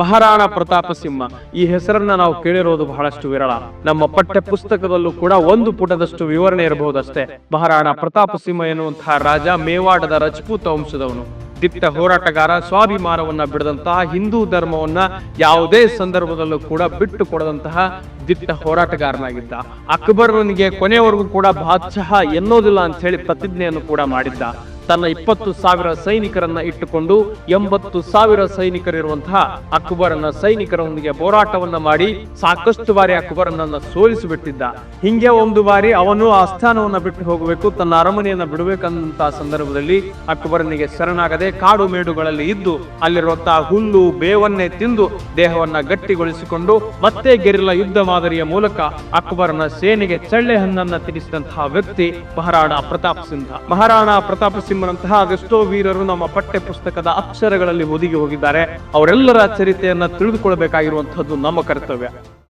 ಮಹಾರಾಣಾ ಪ್ರತಾಪ ಸಿಂಹ. ಈ ಹೆಸರನ್ನ ನಾವು ಕೇಳಿರೋದು ಬಹಳಷ್ಟು ವಿರಳ. ನಮ್ಮ ಪಠ್ಯ ಪುಸ್ತಕದಲ್ಲೂ ಕೂಡ ಒಂದು ಪುಟದಷ್ಟು ವಿವರಣೆ ಇರಬಹುದಷ್ಟೇ. ಮಹಾರಾಣಾ ಪ್ರತಾಪ ಸಿಂಹ ಎನ್ನುವಂತಹ ರಾಜ ಮೇವಾಡದ ರಜಪೂತ ವಂಶದವನು. ದಿಟ್ಟ ಹೋರಾಟಗಾರ, ಸ್ವಾಭಿಮಾನವನ್ನ ಬಿಡದಂತಹ ಹಿಂದೂ ಧರ್ಮವನ್ನ ಯಾವುದೇ ಸಂದರ್ಭದಲ್ಲೂ ಕೂಡ ಬಿಟ್ಟು ಕೊಡದಂತಹ ದಿಟ್ಟ ಹೋರಾಟಗಾರನಾಗಿದ್ದ. ಅಕ್ಬರನಿಗೆ ಕೊನೆಯವರೆಗೂ ಕೂಡ ಬಾದ್ಶಹ ಎನ್ನೋದಿಲ್ಲ ಅಂತ ಹೇಳಿ ಪ್ರತಿಜ್ಞೆಯನ್ನು ಕೂಡ ಮಾಡಿದ್ದ. ತನ್ನ ಇಪ್ಪತ್ತು ಸಾವಿರ ಸೈನಿಕರನ್ನ ಇಟ್ಟುಕೊಂಡು ಎಂಬತ್ತು ಸಾವಿರ ಸೈನಿಕರಿರುವಂತಹ ಅಕ್ಬರನ ಸೈನಿಕರೊಂದಿಗೆ ಹೋರಾಟವನ್ನ ಮಾಡಿ ಸಾಕಷ್ಟು ಬಾರಿ ಅಕ್ಬರನನ್ನ ಸೋಲಿಸಿಬಿಟ್ಟಿದ್ದ. ಹಿಂಗೆ ಒಂದು ಬಾರಿ ಅವನು ಆ ಸ್ಥಾನವನ್ನ ಬಿಟ್ಟು ಹೋಗಬೇಕು, ತನ್ನ ಅರಮನೆಯನ್ನ ಬಿಡಬೇಕಂತ ಸಂದರ್ಭದಲ್ಲಿ ಅಕ್ಬರನಿಗೆ ಶರಣಾಗದೆ ಕಾಡು ಮೇಡುಗಳಲ್ಲಿ ಇದ್ದು ಅಲ್ಲಿರುವಂತಹ ಹುಲ್ಲು, ಬೇವನ್ನೇ ತಿಂದು ದೇಹವನ್ನ ಗಟ್ಟಿಗೊಳಿಸಿಕೊಂಡು ಮತ್ತೆ ಗೆರಿಲ್ಲ ಯುದ್ಧ ಮಾದರಿಯ ಮೂಲಕ ಅಕ್ಬರನ ಸೇನೆಗೆ ಚಳ್ಳೆ ಹಣ್ಣನ್ನ ತಿನ್ನಿಸಿದಂತಹ ವ್ಯಕ್ತಿ ಮಹಾರಾಣಾ ಪ್ರತಾಪ್ ಸಿಂಹ. ಮಹಾರಾಣಾ ಪ್ರತಾಪ ಸಿಂಹನಂತಹ ಅದೆಷ್ಟೋ ವೀರರು ನಮ್ಮ ಪಠ್ಯ ಪುಸ್ತಕದ ಅಕ್ಷರಗಳಲ್ಲಿ ಒದಗಿ ಹೋಗಿದ್ದಾರೆ. ಅವರೆಲ್ಲರ ಚರಿತೆಯನ್ನ ತಿಳಿದುಕೊಳ್ಬೇಕಾಗಿರುವಂತಹದ್ದು ನಮ್ಮ ಕರ್ತವ್ಯ.